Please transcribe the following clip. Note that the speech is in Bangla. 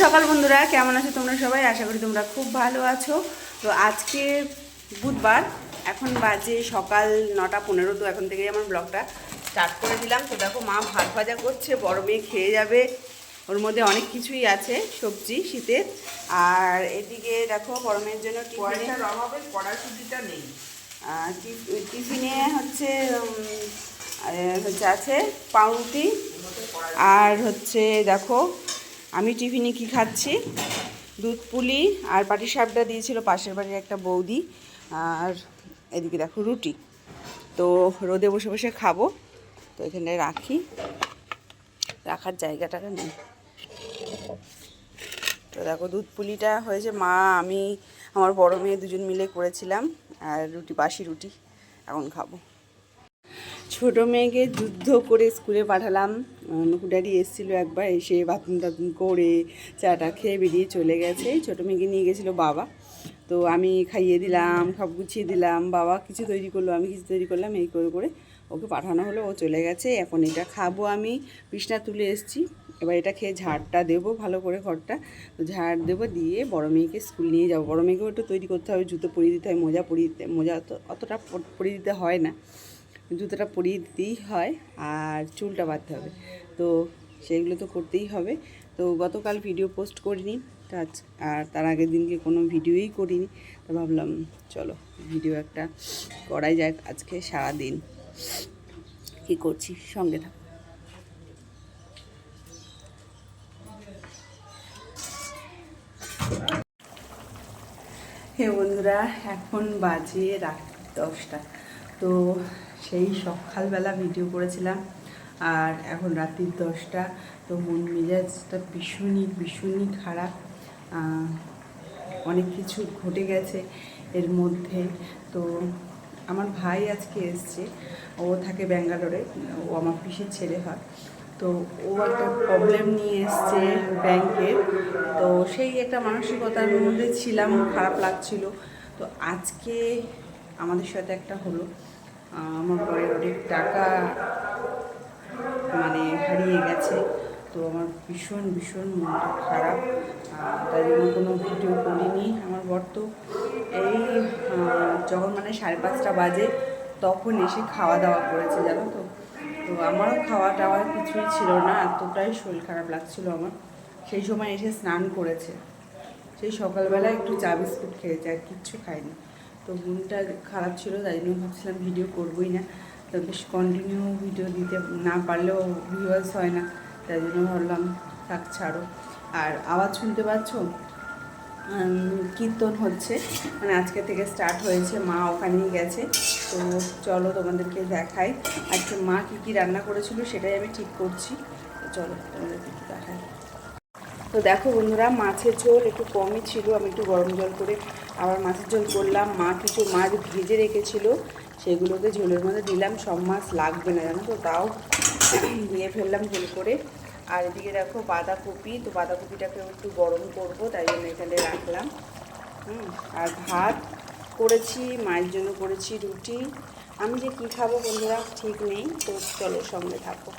সকাল বন্ধুরা কেমন আছো তোমরা সবাই? আশা করি তোমরা খুব ভালো আছো। তো আজকে বুধবার এখন বাজে সকাল নটা পনেরো তো এখন থেকেই আমার ব্লগটা স্টার্ট করে দিলাম। তো দেখো মা ভাত ভাজা করছে বড় মেয়ে খেয়ে যাবে। ওর মধ্যে অনেক কিছুই আছে সবজি শীতের। আর এদিকে দেখো বড় মেয়ের জন্য টিফিনে পয়সার অভাবে কড়াইশুটিটা নেই। টিফিনে হচ্ছে হচ্ছে আছে পাউরুটি। আর হচ্ছে দেখো আমি টিফিনে কি খাচ্ছি? দুধ পুলি আর পাটি সাপটা দিয়েছিল পাশের বাড়ির একটা বৌদি আর এদিকে দেখো রুটি। তো রোদে বসে বসে খাব। তো এখানে রাখি। রাখার জায়গাটা নেই। তো দেখো দুধ পুলিটা হয়েছে। মা, আমি, আমার বড় মেয়ে দুজন মিলে করেছিলাম। আর রুটি, বাসি রুটি এখন খাব। ছোট মেয়েকে যুদ্ধ করে স্কুলে পাঠালাম। নুকুডারি এসেছিল একবার, এসে বাথরুম টাথরুম করে চাটা খেয়ে বেরিয়ে চলে গেছে। ছোটো মেয়েকে নিয়ে গেছিল বাবা। তো আমি খাইয়ে দিলাম, সব গুছিয়ে দিলাম। বাবা কিছু তৈরি করল, আমি কিছু তৈরি করলাম, এই করে করে ওকে পাঠানো হলো, ও চলে গেছে। এখন এটা খাব আমি। বিছনা তুলে এসেছি। এবার এটা খেয়ে ঝাড়টা দেবো ভালো করে ঘরটা। তো ঝাড় দেবো দিয়ে বড় মেয়েকে স্কুল নিয়ে যাব। বড় মেয়েকেও একটু তৈরি করতে হবে, জুতো পরিয়ে দিতে হয়, মোজা পরিয়ে দিতে মোজা তো অতটা পরিয়ে দিতে হয় না। জুতোটা পরিয়ে দিতেই হয়, আর চুলটা বাঁধতে হবে। তো সেগুলো তো করতেই হবে। তো গতকাল ভিডিও পোস্ট করিনি আজ আর তার আগের দিনকে কোনো ভিডিওই করিনি। তো ভাবলাম, চলো ভিডিও একটা করাই যাক আজকে সারা দিন কী করছি? সঙ্গে থাক। হে বন্ধুরা, এখন বাজে রাত দশটা। তো সেই সকালবেলা ভিডিও করেছিলাম। আর এখন রাত্রির দশটা, তো মন মেজাজটা ভীষণই ভীষণই খারাপ। অনেক কিছু ঘটে গেছে এর মধ্যে। তো আমার ভাই আজকে এসছে, ও থাকে ব্যাঙ্গালোরে, ও আমার পিসির ছেলে হয়। তো ও একটা প্রবলেম নিয়ে এসছে ব্যাংকের তো সেই একটা মানসিকতার মধ্যে ছিলাম, খারাপ লাগছিল। তো আজকে আমাদের সাথে একটা হলো। আমার বরের অনেক টাকা মানে হারিয়ে গেছে। তো আমার ভীষণ ভীষণ মনটা খারাপ। তাই জন্য কোনো ভিডিও করিনি। আমার বর তো এই যখন মানে সাড়ে পাঁচটা বাজে, তখন এসে খাওয়া দাওয়া করেছে, জানো তো। তো আমারও খাওয়া টাওয়া কিছুই ছিল না, এতটাই শরীর খারাপ লাগছিল আমার। সেই সময় এসে স্নান করেছে। সেই সকালবেলা একটু চা বিস্কুট খেয়েছে, আর কিচ্ছু খায়নি। তো মনটা খারাপ ছিল, তাই জন্য ভাবছিলাম ভিডিও করবোই না। তো বেশ কন্টিনিউ ভিডিও দিতে না পারলেও ভিউয়ার্স হয় না, তাই জন্য ভাবলাম, থাক ছাড়ো। আর আওয়াজ শুনতে পাচ্ছ? কীর্তন হচ্ছে মানে আজকে থেকে স্টার্ট হয়েছে, মা ওখানেই গেছে। তো চলো তোমাদেরকে দেখাই, আজকে মা কী কী রান্না করেছিল সেটাই আমি ঠিক করছি। তো চলো তোমাদেরকে একটু দেখাই। তো দেখো বন্ধুরা, মাছের ঝোল একটু কমই ছিল, আমি একটু গরম জল করে আবার মাছের ঝোল করলাম। মা কিছু মাছ ভেজে রেখেছিল সেগুলোকে ঝোলের মধ্যে দিলাম, সব মাছ লাগবে না জানো তো, তাও দিয়ে ফেললাম ঝোল করে। আর এদিকে দেখো বাঁধাকপি, তো বাঁধাকপিটাকে একটু গরম করব, তাই জন্য এখানে রাখলাম। হুম, আর ভাত করেছি, মায়ের জন্য করেছি রুটি। আমি যে কী খাব বন্ধুরা, ঠিক নেই, তো চলো সঙ্গে থাকো।